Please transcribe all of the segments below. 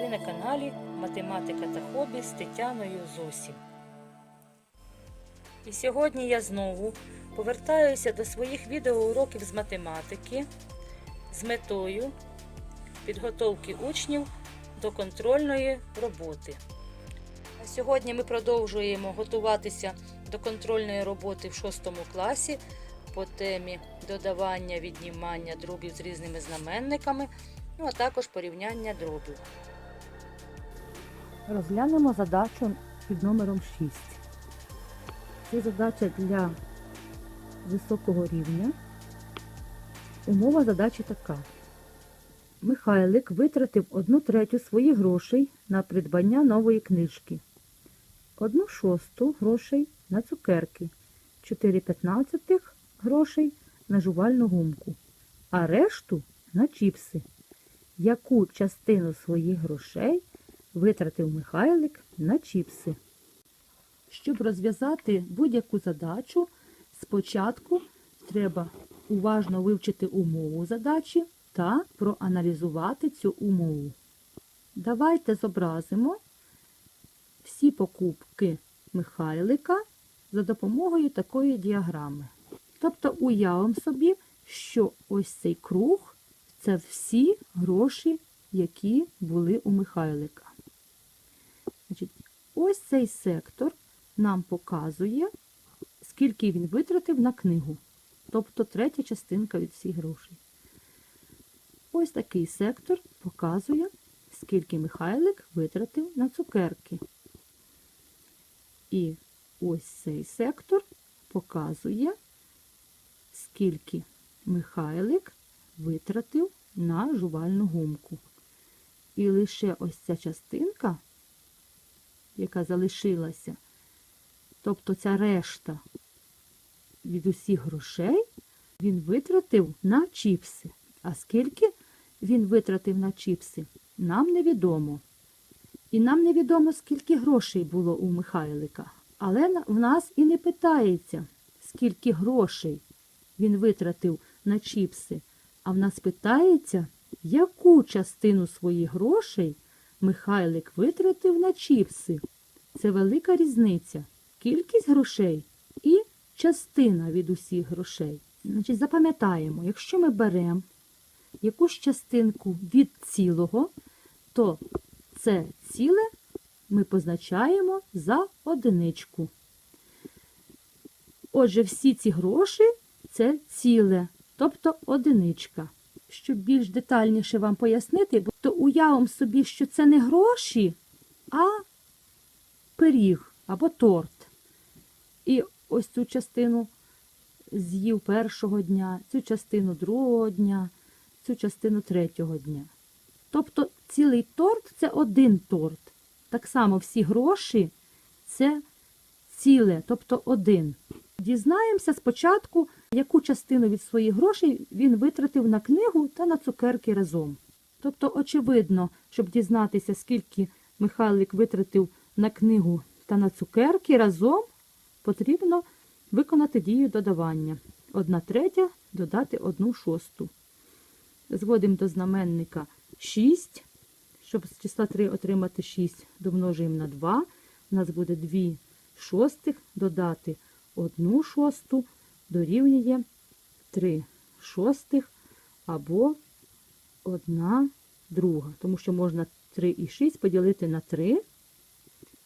Ви на каналі Математика та хобі з Тетяною Зосі. І сьогодні я знову повертаюся до своїх відеоуроків з математики з метою підготовки учнів до контрольної роботи. А сьогодні ми продовжуємо готуватися до контрольної роботи в 6 класі по темі додавання віднімання дробів з різними знаменниками, ну а також порівняння дробів. Розглянемо задачу під номером 6. Це задача для високого рівня. Умова задачі така. Михайлик витратив одну третю своїх грошей на придбання нової книжки, одну шосту грошей на цукерки, 4 п'ятнадцятих грошей на жувальну гумку, а решту на чіпси. Яку частину своїх грошей витратив Михайлик на чіпси? Щоб розв'язати будь-яку задачу, спочатку треба уважно вивчити умову задачі та проаналізувати цю умову. Давайте зобразимо всі покупки Михайлика за допомогою такої діаграми. Тобто уявимо собі, що ось цей круг це всі гроші, які були у Михайлика. Значить, ось цей сектор нам показує, скільки він витратив на книгу. Тобто третя частинка від всіх грошей. Ось такий сектор показує, скільки Михайлик витратив на цукерки. І ось цей сектор показує, скільки Михайлик витратив на жувальну гумку. І лише ось ця частинка, яка залишилася, тобто ця решта від усіх грошей, він витратив на чіпси. А скільки він витратив на чіпси, нам невідомо. І нам невідомо, скільки грошей було у Михайлика. Але в нас і не питається, скільки грошей він витратив на чіпси. А в нас питається, яку частину своїх грошей Михайлик витратив на чіпси. Це велика різниця. Кількість грошей і частина від усіх грошей. Значить, запам'ятаємо, якщо ми беремо якусь частинку від цілого, то це ціле ми позначаємо за одиничку. Отже, всі ці гроші це ціле, тобто одиничка. Щоб більш детальніше вам пояснити, то уявимо собі, що це не гроші, а пиріг або торт. І ось цю частину з'їв першого дня, цю частину другого дня, цю частину третього дня. Тобто цілий торт це один торт. Так само всі гроші це ціле, тобто один. Дізнаємося спочатку, яку частину від своїх грошей він витратив на книгу та на цукерки разом. Тобто, очевидно, щоб дізнатися, скільки Михайлик витратив на книгу та на цукерки разом, потрібно виконати дію додавання. Одна третя додати одну шосту. Зводимо до знаменника 6. Щоб з числа 3 отримати 6, домножуємо на 2. У нас буде 2 шостих додати 1 шосту, дорівнює 3 шостих або 1 друга. Тому що можна 3 і 6 поділити на 3.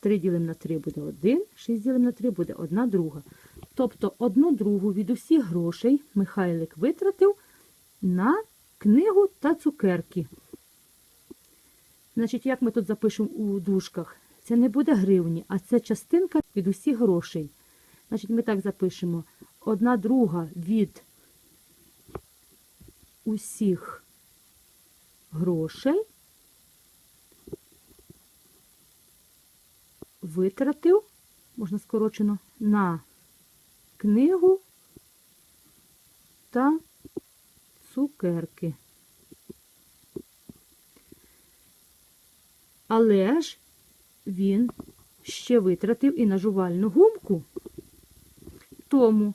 3 ділимо на 3 буде 1, 6 ділимо на 3 буде 1 друга. Тобто 1 другу від усіх грошей Михайлик витратив на книгу та цукерки. Значить, як ми тут запишемо у дужках? Це не буде гривні, а це частинка від усіх грошей. Значить, ми так запишемо. Одна друга від усіх грошей витратив, можна скорочено, на книгу та цукерки. Але ж він ще витратив і на жувальну гумку. Тому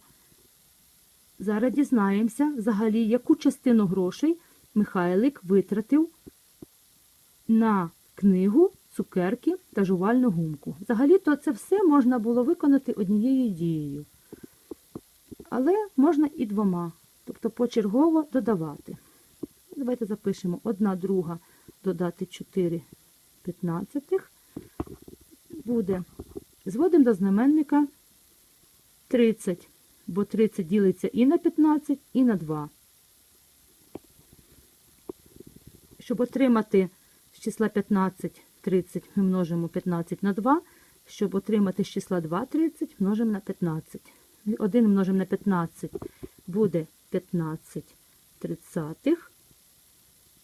зараз дізнаємося взагалі, яку частину грошей Михайлик витратив на книгу, цукерки та жувальну гумку. Взагалі-то це все можна було виконати однією дією. Але можна і двома, тобто почергово додавати. Давайте запишемо одна друга додати 4 п'ятнадцятих. Буде. Зводимо до знаменника 30, бо 30 ділиться і на 15, і на 2. Щоб отримати з числа 15 30, ми множимо 15 на 2. Щоб отримати з числа 2 30, множимо на 15. 1 множимо на 15 буде 15 тридцятих.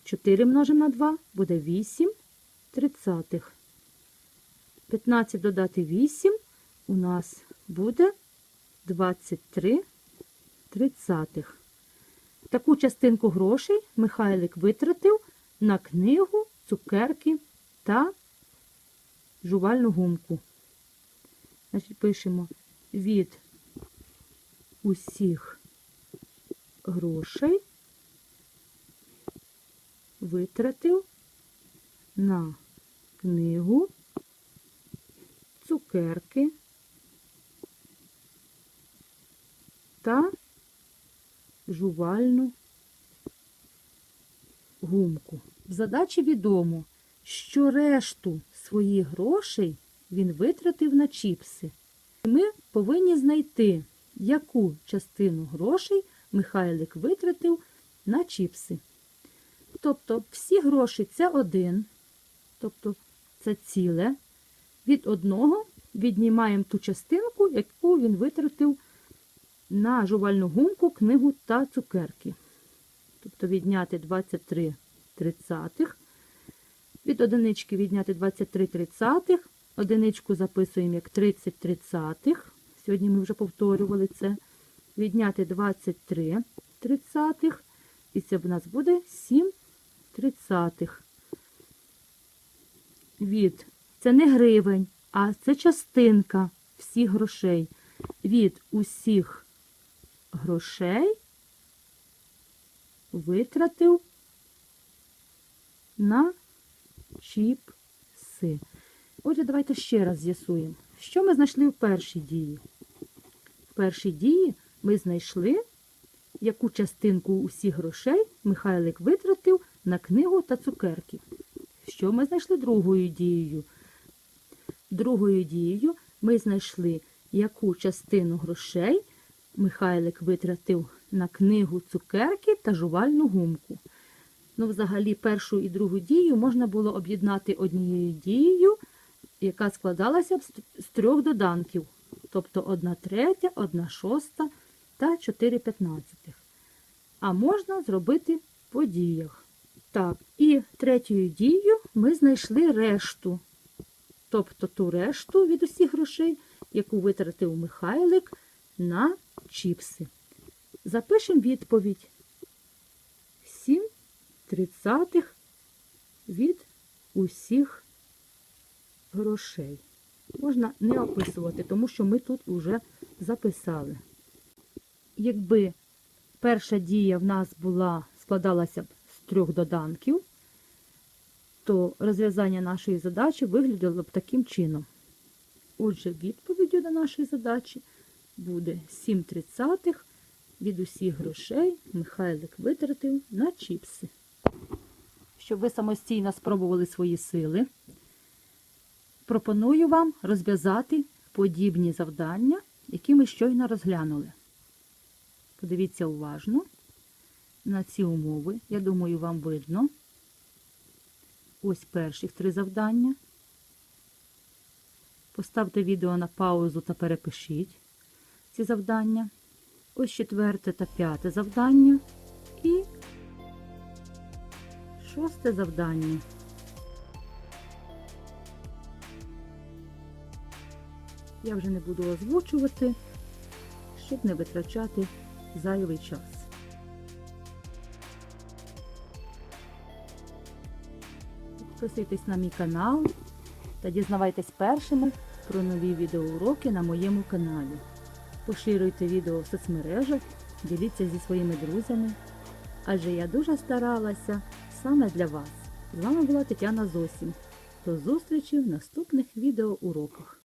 4 множимо на 2 буде 8 тридцятих. 15 додати 8 у нас буде 23 тридцятих. Таку частинку грошей Михайлик витратив на книгу, цукерки та жувальну гумку. Значить, пишемо від усіх грошей витратив на книгу, цукерки та жувальну гумку. В задачі відомо, що решту своїх грошей він витратив на чіпси. Ми повинні знайти, яку частину грошей Михайлик витратив на чіпси. Тобто всі гроші це один, тобто це ціле. Від одного віднімаємо ту частинку, яку він витратив на жувальну гумку, книгу та цукерки. Тобто відняти 23 тридцятих. Від одинички відняти 23 тридцятих. Одиничку записуємо як 30 тридцятих. Сьогодні ми вже повторювали це. Відняти 23 тридцятих. І це в нас буде 7 тридцятих. Від це не гривень, а це частинка всіх грошей. Від усіх грошей витратив на чіпси. Отже, давайте ще раз з'ясуємо, що ми знайшли в першій дії. В першій дії ми знайшли, яку частинку усіх грошей Михайлик витратив на книгу та цукерки. Що ми знайшли другою дією? Другою дією ми знайшли, яку частину грошей Михайлик витратив на книгу цукерки та жувальну гумку. Ну, взагалі, першу і другу дію можна було об'єднати однією дією, яка складалася з трьох доданків, тобто 1 третя, 1 шоста та 4 п'ятнадцятих. А можна зробити по діях. Так, і третьою дією ми знайшли решту, тобто ту решту від усіх грошей, яку витратив Михайлик на чіпси. Запишемо відповідь. 7 тридцятих від усіх грошей. Можна не описувати, тому що ми тут вже записали. Якби перша дія в нас була, складалася б з трьох доданків, то розв'язання нашої задачі виглядало б таким чином. Отже, відповіддю на нашої задачі буде 7 тридцятих від усіх грошей Михайлик витратив на чіпси. Щоб ви самостійно спробували свої сили, пропоную вам розв'язати подібні завдання, які ми щойно розглянули. Подивіться уважно на ці умови. Я думаю, вам видно. Ось перших три завдання. Поставте відео на паузу та перепишіть ці завдання. Ось четверте та п'яте завдання. І шосте завдання. Я вже не буду озвучувати, щоб не витрачати зайвий час. Підписуйтесь на мій канал та дізнавайтесь першими про нові відеоуроки на моєму каналі. Поширюйте відео в соцмережах, діліться зі своїми друзями, адже я дуже старалася саме для вас. З вами була Тетяна Зосім. До зустрічі в наступних відеоуроках.